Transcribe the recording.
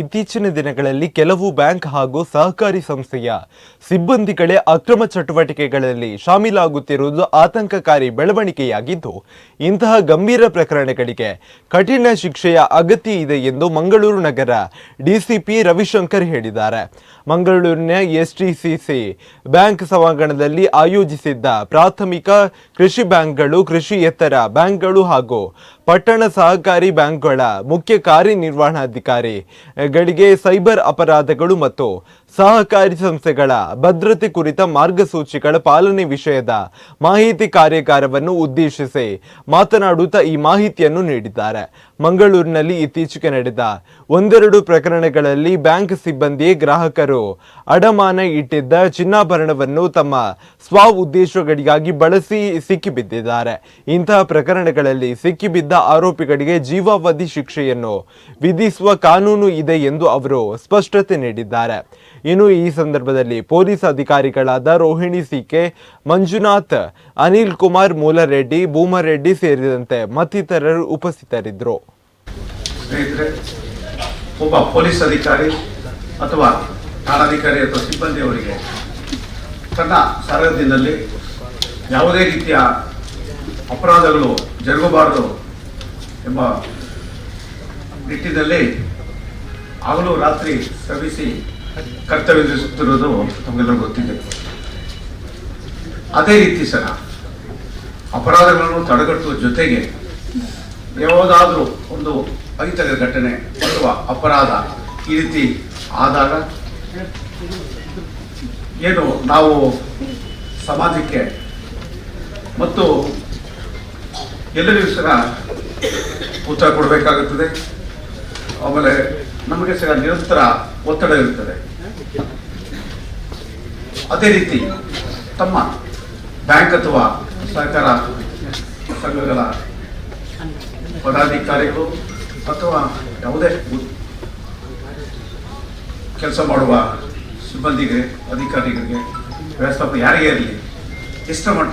ಇತ್ತೀಚಿನ ದಿನಗಳಲ್ಲಿ ಕೆಲವು ಬ್ಯಾಂಕ್ ಹಾಗೂ ಸಹಕಾರಿ ಸಂಸ್ಥೆಯ ಸಿಬ್ಬಂದಿಗಳೇ ಅಕ್ರಮ ಚಟುವಟಿಕೆಗಳಲ್ಲಿ ಶಾಮೀಲಾಗುತ್ತಿರುವುದು ಆತಂಕಕಾರಿ ಬೆಳವಣಿಗೆಯಾಗಿದ್ದು, ಇಂತಹ ಗಂಭೀರ ಪ್ರಕರಣಗಳಿಗೆ ಕಠಿಣ ಶಿಕ್ಷೆಯ ಅಗತ್ಯ ಇದೆ ಎಂದು ಮಂಗಳೂರು ನಗರ ಡಿಸಿಪಿ ರವಿಶಂಕರ್ ಹೇಳಿದ್ದಾರೆ. ಮಂಗಳೂರಿನ ಎಸ್ಟಿಸಿಸಿ ಬ್ಯಾಂಕ್ ಸಭಾಂಗಣದಲ್ಲಿ ಆಯೋಜಿಸಿದ್ದ ಪ್ರಾಥಮಿಕ ಕೃಷಿ ಬ್ಯಾಂಕ್ಗಳು ಕೃಷಿಯೇತರ ಬ್ಯಾಂಕ್ಗಳು ಹಾಗೂ ಪಟ್ಟಣ ಸಹಕಾರಿ ಬ್ಯಾಂಕ್ಗಳ ಮುಖ್ಯ ಕಾರ್ಯನಿರ್ವಹಣಾಧಿಕಾರಿಗಳಿಗೆ ಸೈಬರ್ ಅಪರಾಧಗಳು ಮತ್ತು ಸಹಕಾರಿ ಸಂಸ್ಥೆಗಳ ಭದ್ರತೆ ಕುರಿತ ಮಾರ್ಗಸೂಚಿಗಳ ಪಾಲನೆ ವಿಷಯದ ಮಾಹಿತಿ ಕಾರ್ಯಾಗಾರವನ್ನು ಉದ್ದೇಶಿಸಿ ಮಾತನಾಡುತ್ತಾ ಈ ಮಾಹಿತಿಯನ್ನು ನೀಡಿದ್ದಾರೆ. ಮಂಗಳೂರಿನಲ್ಲಿ ಇತ್ತೀಚೆಗೆ ನಡೆದ ಒಂದೆರಡು ಪ್ರಕರಣಗಳಲ್ಲಿ ಬ್ಯಾಂಕ್ ಸಿಬ್ಬಂದಿಯೇ ಗ್ರಾಹಕರು ಅಡಮಾನ ಇಟ್ಟಿದ್ದ ಚಿನ್ನಾಭರಣವನ್ನು ತಮ್ಮ ಸ್ವ ಉದ್ದೇಶಗಳಿಗಾಗಿ ಬಳಸಿ ಸಿಕ್ಕಿಬಿದ್ದಿದ್ದಾರೆ. ಇಂತಹ ಪ್ರಕರಣಗಳಲ್ಲಿ ಸಿಕ್ಕಿಬಿದ್ದ ಆರೋಪಿಗಳಿಗೆ ಜೀವಾವಧಿ ಶಿಕ್ಷೆಯನ್ನು ವಿಧಿಸುವ ಕಾನೂನು ಇದೆ ಎಂದು ಅವರು ಸ್ಪಷ್ಟತೆ ನೀಡಿದ್ದಾರೆ. ಇನ್ನು ಈ ಸಂದರ್ಭದಲ್ಲಿ ಪೊಲೀಸ್ ಅಧಿಕಾರಿಗಳಾದ ರೋಹಿಣಿ ಸಿಕೆ, ಮಂಜುನಾಥ್, ಅನಿಲ್ ಕುಮಾರ್ ಮೂಲರೆಡ್ಡಿ, ಭೂಮರೆಡ್ಡಿ ಸೇರಿದಂತೆ ಮತ್ತಿತರರು ಉಪಸ್ಥಿತರಿದ್ದರು. ಒಬ್ಬ ಪೊಲೀಸ್ ಅಧಿಕಾರಿ ಅಥವಾ ಠಾಣಾಧಿಕಾರಿ ಅಥವಾ ಸಿಬ್ಬಂದಿಯವರಿಗೆ ತನ್ನ ಸರಹದ್ದಿನಲ್ಲಿ ಯಾವುದೇ ರೀತಿಯ ಅಪರಾಧಗಳು ಜರುಗಬಾರದು ಎಂಬ ನಿಟ್ಟಿನಲ್ಲಿ ಹಗಲು ರಾತ್ರಿ ಶ್ರಮಿಸಿ ಕರ್ತವ್ಯ ನಿರ್ಸುತ್ತಿರುವುದು ನಮಗೆಲ್ಲರಿಗೂ ಗೊತ್ತಿದೆ. ಅದೇ ರೀತಿ ಸಹ ಅಪರಾಧಗಳನ್ನು ತಡೆಗಟ್ಟುವ ಜೊತೆಗೆ ಯಾವುದಾದ್ರೂ ಒಂದು ಅಹಿತಕರ ಘಟನೆ ಅಥವಾ ಅಪರಾಧ ಈ ರೀತಿ ಆದಾಗ ಏನು ನಾವು ಸಮಾಜಕ್ಕೆ ಮತ್ತು ಎಲ್ಲರಿಗೂ ಸಹ ಉತ್ತರ ಕೊಡಬೇಕಾಗುತ್ತದೆ. ಆಮೇಲೆ ನಮಗೆ ಸಹ ನಿರಂತರ ಒತ್ತಡ ಇರುತ್ತದೆ. ಅದೇ ರೀತಿ ತಮ್ಮ ಬ್ಯಾಂಕ್ ಅಥವಾ ಸಹಕಾರ ಸಂಘಗಳ ಪದಾಧಿಕಾರಿಗಳು ಅಥವಾ ಯಾವುದೇ ಕೆಲಸ ಮಾಡುವ ಸಿಬ್ಬಂದಿಗೆ, ಅಧಿಕಾರಿಗಳಿಗೆ, ವ್ಯವಸ್ಥಾಪಕ ಯಾರಿಗೇ ಇರಲಿ ಮಟ್ಟ